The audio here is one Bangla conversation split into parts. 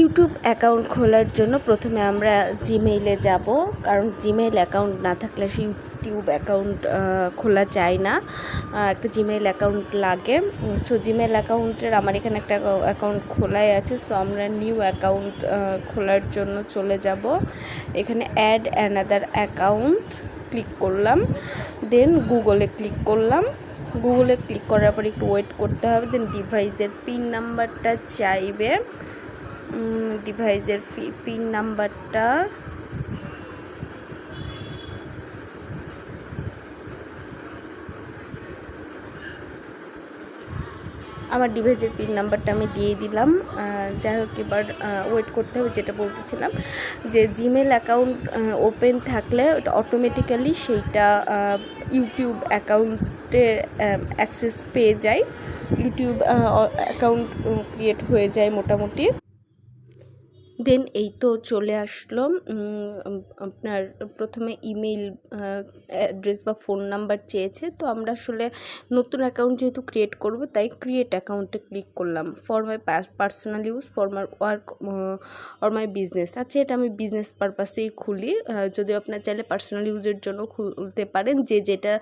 ইউটিউব অ্যাকাউন্ট খোলার জন্য প্রথমে আমরা জিমেইলে যাব, কারণ জিমেইল অ্যাকাউন্ট না থাকলে সেই ইউটিউব অ্যাকাউন্ট খোলা যায় না। একটা জিমেইল অ্যাকাউন্ট লাগে। সো জিমেইল অ্যাকাউন্টের আমার এখানে একটা অ্যাকাউন্ট খোলাই আছে সো আমরা নিউ অ্যাকাউন্ট খোলার জন্য চলে যাব। এখানে অ্যাড অ্যানাদার অ্যাকাউন্ট ক্লিক করলাম দেন গুগলে ক্লিক করলাম। গুগলে ক্লিক করার পর একটু ওয়েট করতে হবে দেন ডিভাইসের পিন নাম্বারটা চাইবে। ডিভাইসের পিন নাম্বারটা আমার ডিভাইসের পিন নাম্বারটা আমি দিয়ে দিলাম। যাই হোক, এবার ওয়েট করতে হবে যেটা বলতেছিলাম, যে জিমেল অ্যাকাউন্ট ওপেন থাকলে ওটা অটোমেটিক্যালি সেইটা ইউটিউব অ্যাকাউন্টে অ্যাক্সেস পেয়ে যায়। ইউটিউব অ্যাকাউন্ট ক্রিয়েট হয়ে যায় মোটামুটি। দেন এই তো চলে আসলো। আপনার প্রথমে ইমেল অ্যাড্রেস বা ফোন নাম্বার চেয়েছে। তো আমরা আসলে নতুন অ্যাকাউন্ট যেহেতু ক্রিয়েট করব, তাই ক্রিয়েট অ্যাকাউন্টে ক্লিক করলাম। For my personal use, for my work or my business. আচ্ছা এটা আমি বিজনেস পারপাসেই খুলি। যদি আপনার চাইলে পার্সোনাল ইউজের জন্য খুলতে পারেন। যে যেটা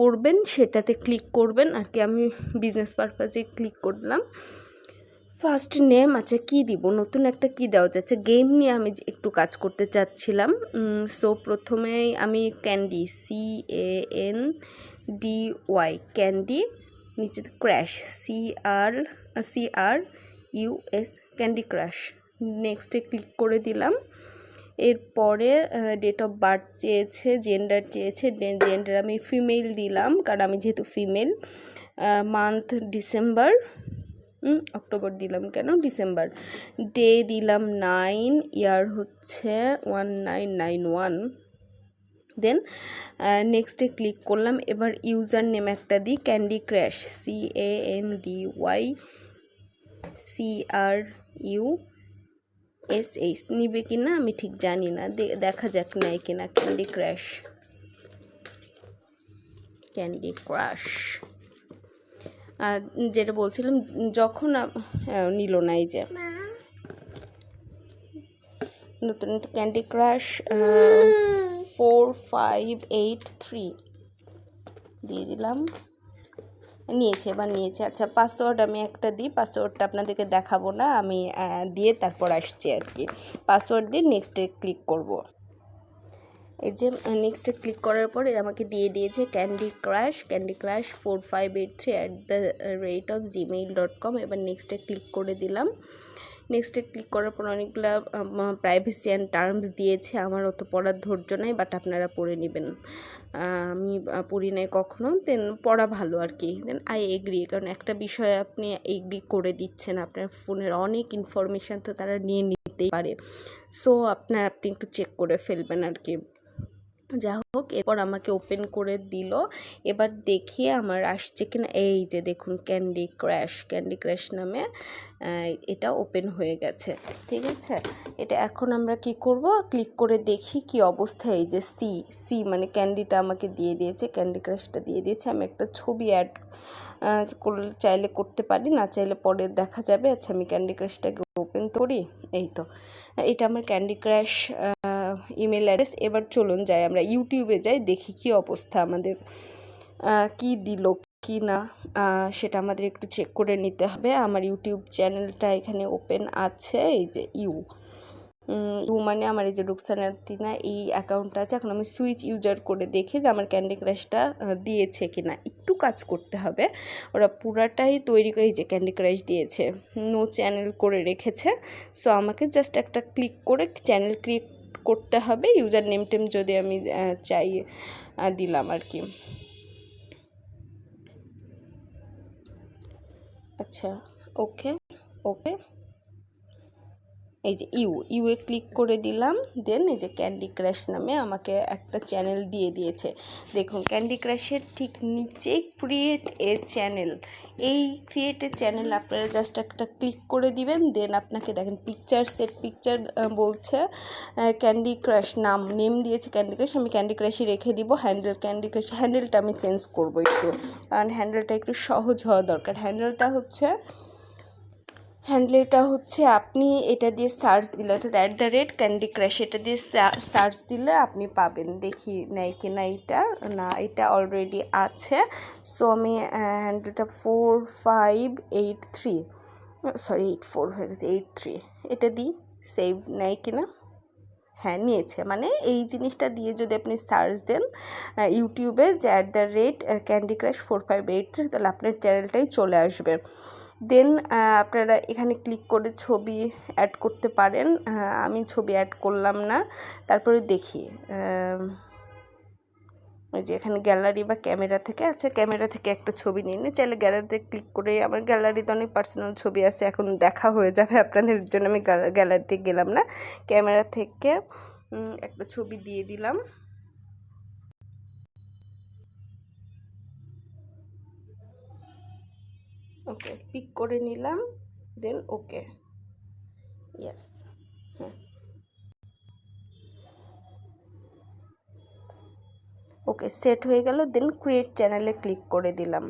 করবেন সেটাতে ক্লিক করবেন। আর কি, আমি বিজনেস পারপাসে ক্লিক করলাম। ফার্স্ট নেম আচ্ছা কী দিব? নতুন একটা কী দেওয়া যাচ্ছে? গেম নিয়ে আমি একটু কাজ করতে চাচ্ছিলাম। সো প্রথমেই আমি candy C A N D Y candy নিচে crush C R C R U S candy crush নেক্সটে ক্লিক করে দিলাম। এরপরে ডেট অফ বার্থ চেয়েছে জেন্ডার চেয়েছে জেন্ডার আমি ফিমেল দিলাম, কারণ আমি যেহেতু ফিমেল মান্থ ডিসেম্বর অক্টোবর দিলাম কেন? ডিসেম্বর। ডে দিলাম নাইন, ইয়ার হচ্ছে one nine nine one. Then নেক্সটে ক্লিক করলাম, এবার ইউজার নেম একটা দিই candy crush C A N D Y C R U S H নিবে কি না? আমি ঠিক জানি না। দেখা যাক নেয় কিনা ক্যান্ডি ক্র্যাশ ক্যান্ডি ক্রাশ যেটা বলছিলাম যখন নিল না এই যে। নতুন candy crush four five eight three দিয়ে দিলাম। নিয়েছে এবার নিয়েছে। আচ্ছা পাসওয়ার্ড আমি একটা দিই পাসওয়ার্ডটা আপনাদেরকে দেখাবো না আমি দিয়ে তারপর আসছি আর কি। পাসওয়ার্ড দিয়ে নেক্সটে ক্লিক করব। এই যে নেক্সটে ক্লিক করার পরে আমাকে দিয়ে দিয়েছে Candy Crush Candy Crush four five eight three at the rate of Gmail dot com এবার নেক্সটে ক্লিক করে দিলাম। নেক্সটে ক্লিক করার পর অনেকগুলো প্রাইভেসি অ্যান্ড টার্মস দিয়েছে। আমার অত পড়ার ধৈর্য নেই বাট আপনারা পড়ে নেবেন। আমি পড়ি নাই কখনো। দেন পড়া ভালো আর কি। দেন আই এগ্রি কারণ একটা বিষয়ে আপনি এগ্রি করে দিচ্ছেন আপনার ফোনের অনেক ইনফরমেশান তো তারা নিয়ে নিতেই পারে। সো আপনার আপনি একটু চেক করে ফেলবেন আর কি। যা হোক, এরপর আমাকে ওপেন করে দিল। এবার দেখি আমার আসছে কিনা। এই যে দেখুন ক্যান্ডি ক্র্যাশ ক্যান্ডি ক্র্যাশ নামে এটা ওপেন হয়ে গেছে, ঠিক আছে? এটা এখন আমরা কি করব? ক্লিক করে দেখি কি অবস্থা। এই যে সি সি মানে ক্যান্ডিটা আমাকে দিয়ে দিয়েছে ক্যান্ডি ক্রাশটা দিয়ে দিয়েছে। আমি একটা ছবি অ্যাড করলে, চাইলে করতে পারি, না চাইলে পরে দেখা যাবে। আচ্ছা আমি ক্যান্ডি ক্রাশটাকে ওপেন করি। এই তো। এটা আমার ক্যান্ডি ক্রাশ ইমেল অ্যাড্রেস এবার চলুন যাই আমরা ইউটিউবে যাই, দেখি কি অবস্থা আমাদের কি দিল, কি না সেটা আমাদের একটু চেক করে নিতে হবে। আমার ইউটিউব চ্যানেলটা এখানে ওপেন আছে, এই যে ইউ। ইউ মানে আমার এই যে রুকসানা টিনা, এই অ্যাকাউন্টটা আছে, এখন আমি সুইচ ইউজার করে দেখি যে আমার ক্যান্ডি ক্রাশটা দিয়েছে কি না একটু কাজ করতে হবে, ওরা পুরাটাই তৈরি করে যে ক্যান্ডি ক্রাশ দিয়েছে নো চ্যানেল করে রেখেছে। সো আমাকে জাস্ট একটা ক্লিক করে চ্যানেল ক্রিয়েট করতে হবে। ইউজার নেম টেম যদি আমি চাই দিলাম আর কি। আচ্ছা ওকে ওকে এই যে ইউ ইউ এ ক্লিক করে দিলাম, দেন এই যে ক্যান্ডি ক্রাশ নামে আমাকে একটা চ্যানেল দিয়ে দিয়েছে। দেখুন ক্যান্ডি ক্রাশের ঠিক নিচে ক্রিয়েট এ চ্যানেল এই ক্রিয়েট এ চ্যানেল আপনারা জাস্ট একটা ক্লিক করে দিবেন, দেন আপনাকে দেখেন পিকচার সেট পিকচার বলছে ক্যান্ডি ক্রাশ নাম নেম দিয়েছে ক্যান্ডি ক্রাশ আমি ক্যান্ডি ক্রাশই রেখে দিব হ্যান্ডেল ক্যান্ডি ক্রাশ হ্যান্ডেলটা আমি চেঞ্জ করব একটু। কারণ হ্যান্ডেলটা একটু সহজ হওয়া দরকার। হ্যান্ডেলটা হচ্ছে হ্যান্ডেলটা হচ্ছে আপনি এটা দিয়ে সার্চ দিলে, অর্থাৎ at the rate candy crush এটা দিয়ে সার্চ দিলে আপনি পাবেন। দেখি নেই কি না এটা। না, এটা অলরেডি আছে। সো আমি হ্যান্ডেলটা four five eight three sorry eight four হয়ে গেছে এইট থ্রি এটা দিই সেভ নেয় কি না? হ্যাঁ নিয়েছে। মানে এই জিনিসটা দিয়ে যদি আপনি সার্চ দেন ইউটিউবের যে at the rate candy crush four five eight three তাহলে আপনার চ্যানেলটাই চলে আসবে। দেন আপনারা এখানে ক্লিক করে ছবি অ্যাড করতে পারেন। আমি ছবি অ্যাড করলাম না। তারপরে দেখি ওই যে এখানে গ্যালারি বা ক্যামেরা থেকে আচ্ছা ক্যামেরা থেকে একটা ছবি নিয়ে নিই। চাইলে গ্যালারিতে ক্লিক করে, আমার গ্যালারিতে অনেক পার্সোনাল ছবি আছে, এখন দেখা হয়ে যাবে আপনাদের জন্য। আমি গ্যালারিতে গেলাম না। ক্যামেরা থেকে একটা ছবি দিয়ে দিলাম। ওকে পিক করে নিলাম দেন ওকে ইয়েস হ্যাঁ ওকে সেট হয়ে গেল দেন ক্রিয়েট চ্যানেলে ক্লিক করে দিলাম।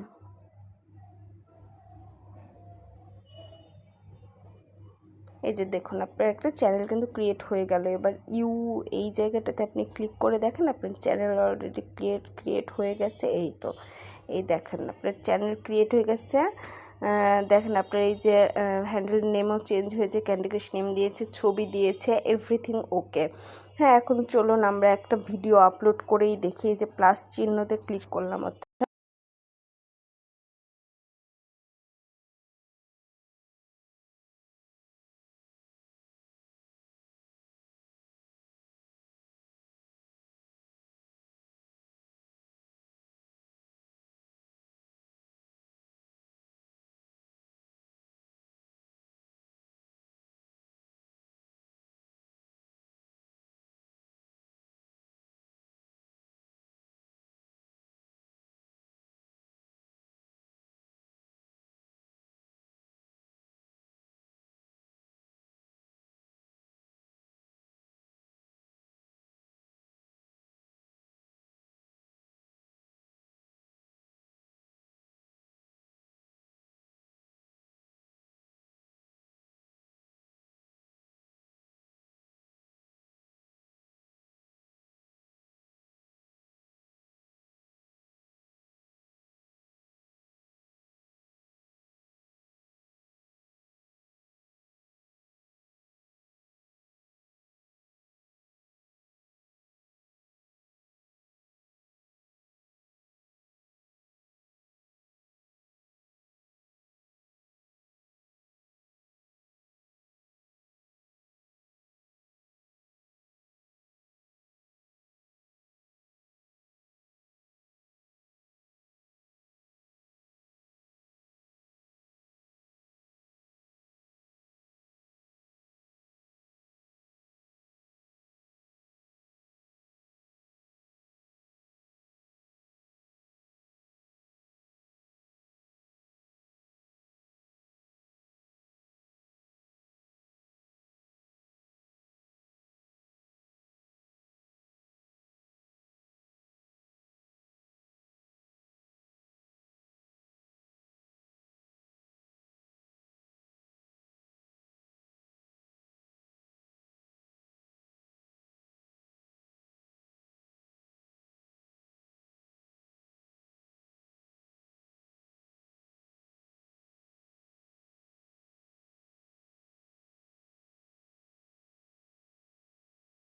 এই যে দেখুন, আপনার একটা চ্যানেল কিন্তু ক্রিয়েট হয়ে গেল। এবার ইউ এই জায়গাটাতে আপনি ক্লিক করে দেখেন, আপনার চ্যানেল অলরেডি ক্রিয়েট ক্রিয়েট হয়ে গেছে। এই তো, এই দেখেন, আপনার চ্যানেল ক্রিয়েট হয়ে গেছে। দেখেন আপনার এই যে হ্যান্ডেল নেমও চেঞ্জ হয়েছে ক্যান্ডি ক্রাশ নেম দিয়েছে, ছবি দিয়েছে এভরিথিং ওকে হ্যাঁ এখন চলুন, আমরা একটা ভিডিও আপলোড করেই দেখি যে প্লাস চিহ্নতে ক্লিক করলাম